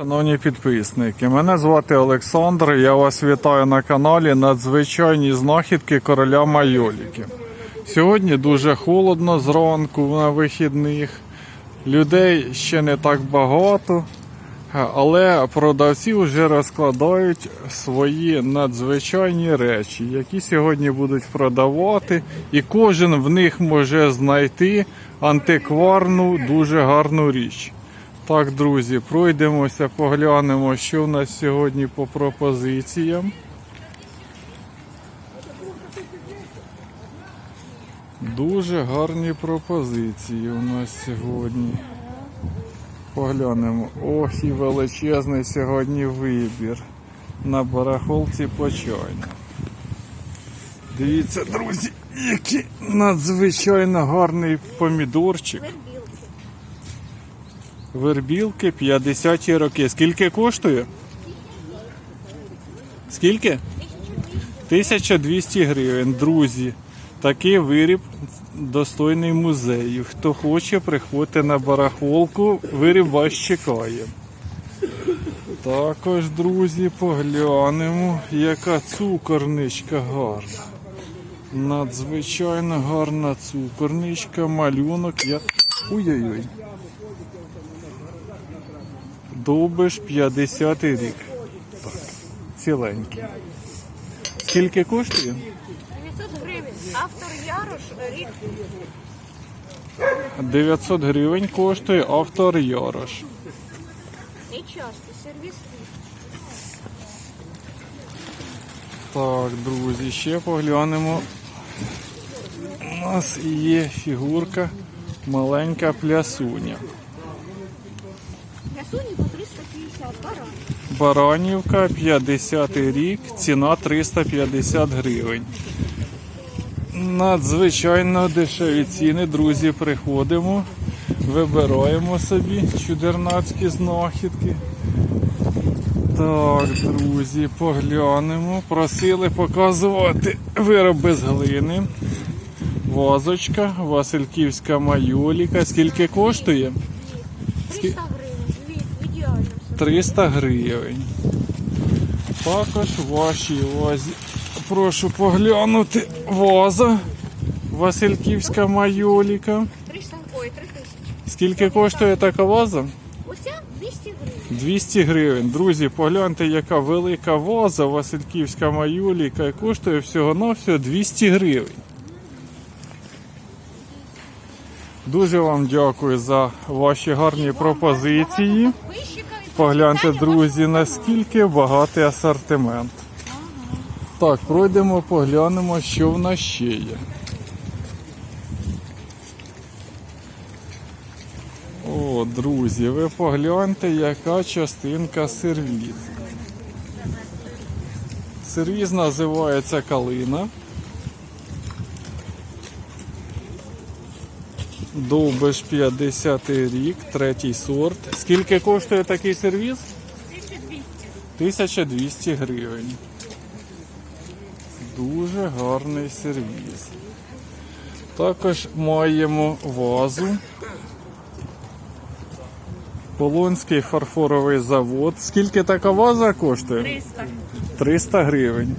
Шановні підписники, мене звати Олександр. Я вас вітаю на каналі Надзвичайні знахідки короля майоліки. Сьогодні дуже холодно зранку на вихідних. Людей ще не так багато, але продавці вже розкладають свої надзвичайні речі, які сьогодні будуть продавати, і кожен в них може знайти антикварну дуже гарну річ. Так, друзі, пройдемося, поглянемо, що в нас сьогодні по пропозиціям. Дуже гарні пропозиції у нас сьогодні. Поглянемо. Ох, і величезний сьогодні вибір на барахолці почайна. Дивіться, друзі, який надзвичайно гарний помідорчик. Вербілки 50 роки. Скільки коштує? Скільки? 1200 гривень. Друзі, такий виріб достойний музею. Хто хоче, приходьте на барахолку, виріб вас чекає. Також, друзі, поглянемо, яка цукорничка гарна. Надзвичайно гарна цукорничка, малюнок. Я... Ой-ой-ой. Довбиш 50 рік. Так, ціленький. Скільки коштує? 900 гривень. Автор Ярош рік 900 гривень коштує автор Ярош. не часто. Сервіс Так, друзі, ще поглянемо. У нас є фігурка маленька плясуня. Ясуні по 350 баран. Баранівка 50 рік, ціна 350 гривень. Надзвичайно дешеві ціни, друзі, приходимо, вибираємо собі чудернацькі знахідки. Так, друзі, поглянемо. Просили показувати вироби з глини. Вазочка, Васильківська майоліка. Скільки коштує? 300 гривень. 300 гривень. Також вашій вазі. Прошу поглянути ваза. Васильківська майоліка. 300, ой, 3000. Скільки коштує така ваза? Оця 200 гривень. 200 гривень. Друзі, погляньте, яка велика ваза Васильківська майоліка і коштує всього на всього 200 гривень. Дуже вам дякую за ваші гарні пропозиції. Погляньте, друзі, наскільки багатий асортимент. Так, пройдемо, поглянемо, що в нас ще є. О, друзі, ви погляньте, яка частинка сервіз. Сервіз називається калина. Довбиш 50 рік, третій сорт. Скільки коштує такий сервіз? 1200. 1200 гривень. Дуже гарний сервіз. Також маємо вазу. Полонський фарфоровий завод. Скільки така ваза коштує? 300. 300 гривень.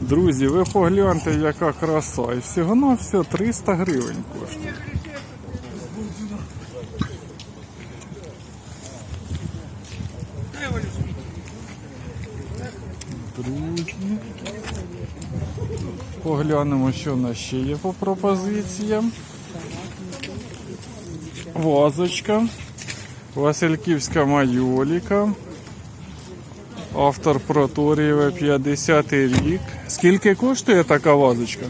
Друзі, ви погляньте, яка краса. І всього на все 300 гривень коштує. Друзі. Поглянемо, що в нас ще є по пропозиціям. Вазочка. Васильківська майоліка. Автор Проторієва 50 рік. Скільки коштує така вазочка?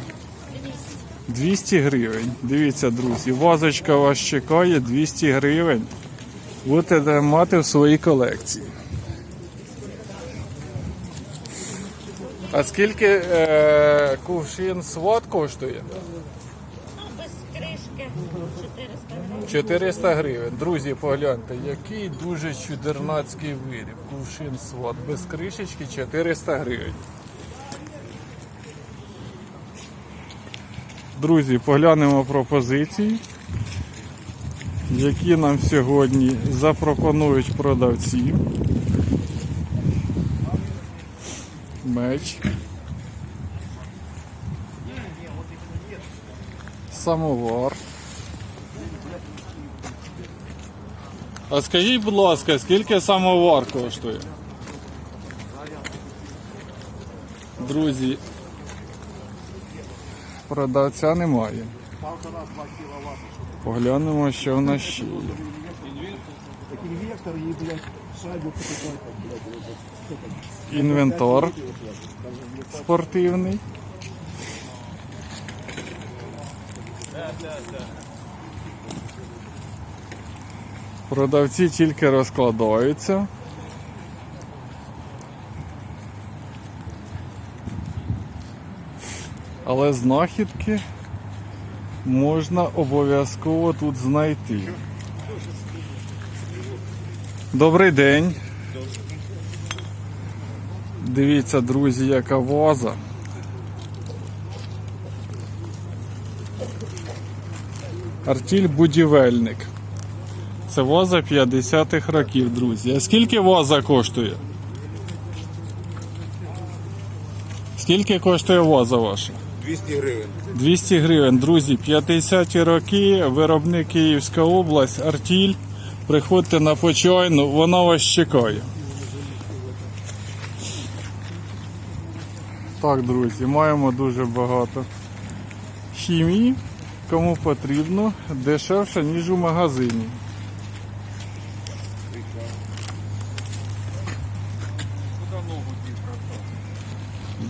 200 гривень. Дивіться, друзі, вазочка вас чекає 200 гривень. Будете мати в своїй колекції. А скільки е, кувшин сват коштує? Ну, без кришки 400 гривень. 400 гривень. Друзі, погляньте, який дуже чудернацький виріб. Кувшин сват без кришечки 400 гривень. Друзі, поглянемо пропозиції, які нам сьогодні запропонують продавці. Меч. Самовар. А скажіть, будь ласка, скільки самовар коштує? Друзі, продавця немає. Поглянемо, що в нас ще є. Інвентор спортивний. Продавці тільки розкладаються. Але знахідки можна обов'язково тут знайти. Добрий день. Дивіться, друзі, яка ваза. Артіль будівельник. Це ваза 50-х років, друзі. А скільки ваза коштує? Скільки коштує ваза ваша? 200 гривен. 200 гривень, друзі, 50-ті роки, виробник Київська область, Артіль. Приходьте на почайну, вона вас чекає. Так, друзі, маємо дуже багато хімії, кому потрібно, дешевше, ніж у магазині.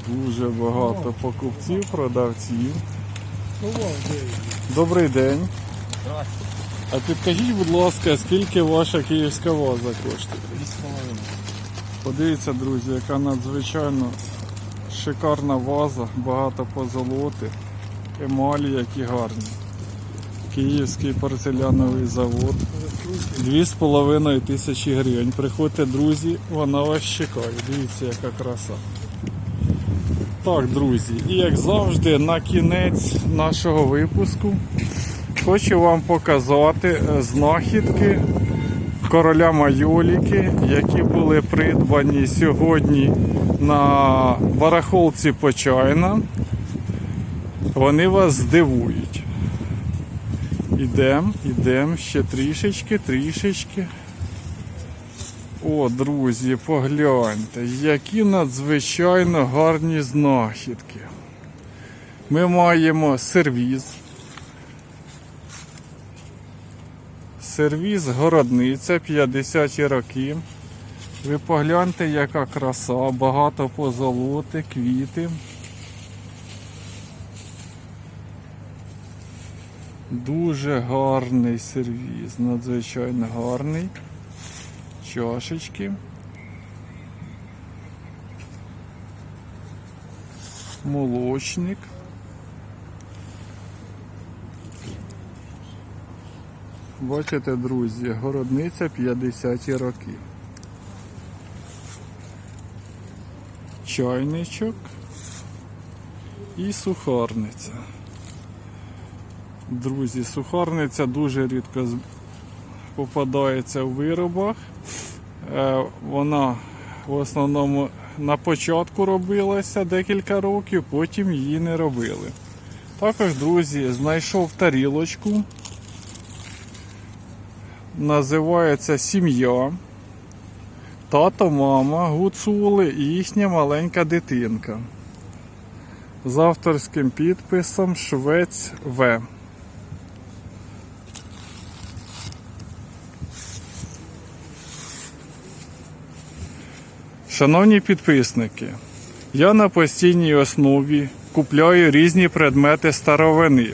Дуже багато покупців, продавців. Добрий день. А підкажіть, будь ласка, скільки ваша київська ваза коштує? Подивіться, друзі, яка надзвичайно шикарна ваза, багато позолоти, емалі, які гарні. Київський порцеляновий завод. Дві з половиною тисячі гривень. Приходьте, друзі, вона вас чекає. Дивіться, яка краса. Так, друзі, і як завжди, на кінець нашого випуску хочу вам показати е, знахідки короля Майоліки, які були придбані сьогодні на барахолці Почайна. Вони вас здивують. Ідемо, ідемо ще трішечки, трішечки. О, друзі, погляньте, які надзвичайно гарні знахідки. Ми маємо сервіз. Сервіз городниця 50 роки. Ви погляньте, яка краса, багато позолоти, квіти. Дуже гарний сервіз, надзвичайно гарний чашечки. Молочник. Бачите, друзі, городниця 50 роки. Чайничок і сухарниця. Друзі, сухарниця дуже рідко попадається в виробах. Е, Вона в основному на початку робилася декілька років, потім її не робили. Також, друзі, знайшов тарілочку. Називається Сім'я. Тато, мама, гуцули і їхня маленька дитинка. З авторським підписом Швець В. Шановні підписники, я на постійній основі купляю різні предмети старовини.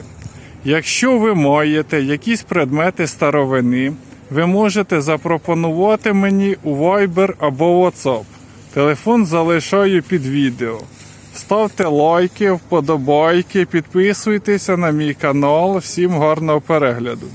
Якщо ви маєте якісь предмети старовини, ви можете запропонувати мені у Viber або WhatsApp. Телефон залишаю під відео. Ставте лайки, вподобайки, підписуйтеся на мій канал. Всім гарного перегляду.